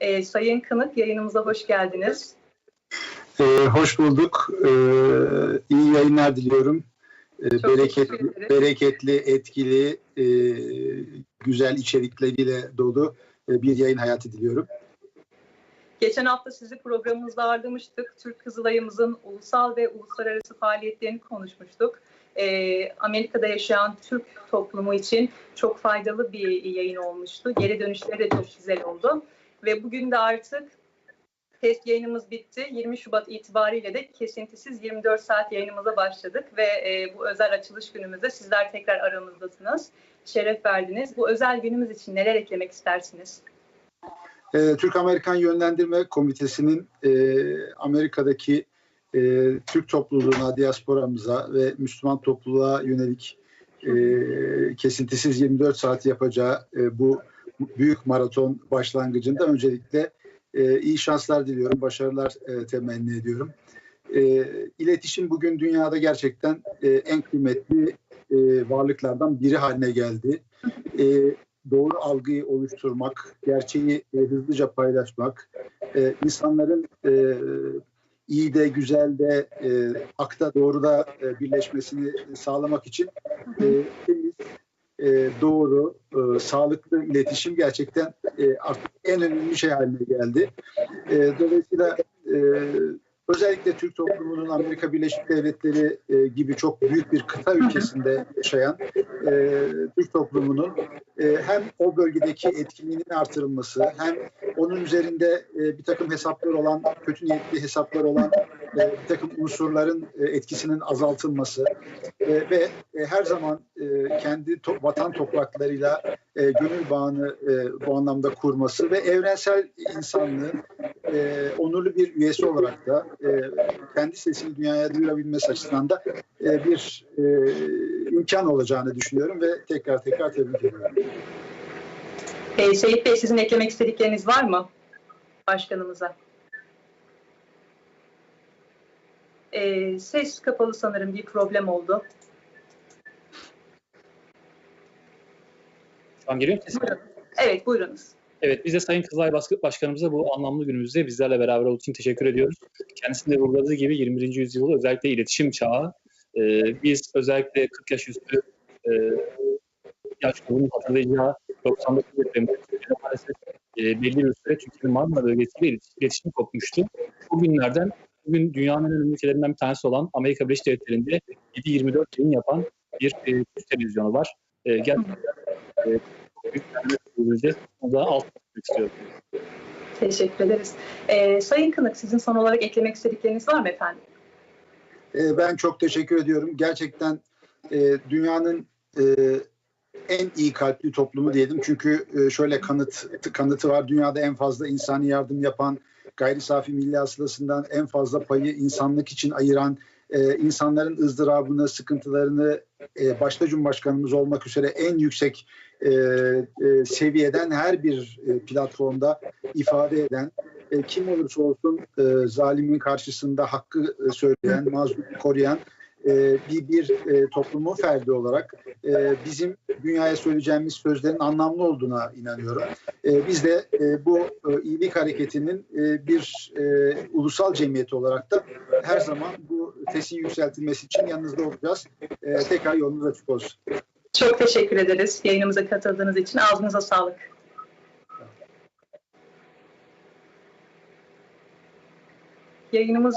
Ee, Sayın Kınık yayınımıza hoş geldiniz. Ee, hoş bulduk. Ee, iyi yayınlar diliyorum. Ee, Çok bereketli, bereketli, etkili, e, güzel içerikleriyle dolu e, bir yayın hayatı diliyorum. Geçen hafta sizi programımızda ağırlamıştık. Türk Kızılayımızın ulusal ve uluslararası faaliyetlerini konuşmuştuk. Ee, Amerika'da yaşayan Türk toplumu için çok faydalı bir yayın olmuştu. Geri dönüşleri de çok güzel oldu. Ve bugün de artık test yayınımız bitti. 20 Şubat itibariyle de kesintisiz 24 saat yayınımıza başladık ve e, bu özel açılış günümüzde sizler tekrar aramızdasınız. Şeref verdiniz. Bu özel günümüz için neler eklemek istersiniz? Ee, Türk-Amerikan Yönlendirme Komitesi'nin e, Amerika'daki e, Türk topluluğuna, diasporamıza ve Müslüman topluluğa yönelik e, kesintisiz 24 saat yapacağı e, bu büyük maraton başlangıcında öncelikle e, iyi şanslar diliyorum, başarılar e, temenni ediyorum. E, iletişim bugün dünyada gerçekten e, en kıymetli e, varlıklardan biri haline geldi. E, doğru algıyı oluşturmak, gerçeği e, hızlıca paylaşmak, e, insanların e, iyi de güzel de e, akta doğru da e, birleşmesini sağlamak için e, e, doğru, e, sağlıklı iletişim gerçekten e, artık en önemli şey haline geldi. E, dolayısıyla e, özellikle Türk toplumunun Amerika Birleşik Devletleri e, gibi çok büyük bir kıta ülkesinde yaşayan e, Türk toplumunun e, hem o bölgedeki etkinliğinin artırılması hem onun üzerinde e, bir takım hesaplar olan, kötü niyetli hesaplar olan e, bir takım unsurların e, etkisinin azaltılması e, ve e, her zaman e, kendi to- vatan topraklarıyla e, gönül bağını e, bu anlamda kurması ve evrensel insanlığın e, onurlu bir üyesi olarak da e, kendi sesini dünyaya duyurabilmesi açısından da e, bir e, imkan olacağını düşünüyorum ve tekrar tekrar tebrik ediyorum. Ee, Seyit Bey sizin eklemek istedikleriniz var mı başkanımıza? Ee, ses kapalı sanırım bir problem oldu. An geliyor mu. Evet buyurunuz. Evet, biz de Sayın Kızılay Başkanımıza bu anlamlı günümüzde bizlerle beraber olduğu için teşekkür ediyoruz. Kendisinin de vurguladığı gibi 21. yüzyılda özellikle iletişim çağı. e, biz özellikle 40 yaş üstü e, yaş grubunun hatırlayacağı 99 depreminde maalesef e, belli bir süre Türkiye'nin Marmara bölgesiyle ilet- iletişim kopmuştu. Bu günlerden bugün dünyanın en önemli ülkelerinden bir tanesi olan Amerika Birleşik Devletleri'nde 7-24 yayın yapan bir e, televizyonu var. E, gerçekten e, alt istiyorum. Teşekkür ederiz. Ee, Sayın Kınık sizin son olarak eklemek istedikleriniz var mı efendim? E, ben çok teşekkür ediyorum. Gerçekten e, dünyanın e, en iyi kalpli toplumu diyelim. Çünkü e, şöyle kanıt kanıtı var. Dünyada en fazla insani yardım yapan, gayri safi milli hasılasından en fazla payı insanlık için ayıran, e, insanların ızdırabını, sıkıntılarını e, başta Cumhurbaşkanımız olmak üzere en yüksek e, e, seviyeden her bir e, platformda ifade eden, e, kim olursa olsun e, zalimin karşısında hakkı e, söyleyen, mazlumu koruyan e, bir, bir e, toplumun ferdi olarak e, bizim dünyaya söyleyeceğimiz sözlerin anlamlı olduğuna inanıyorum. E, biz de e, bu e, iyilik hareketinin e, bir e, ulusal cemiyeti olarak da her zaman bu sesin yükseltilmesi için yanınızda olacağız. E, tekrar yolunuz açık olsun. Çok teşekkür ederiz yayınımıza katıldığınız için. Ağzınıza sağlık. Yayınımız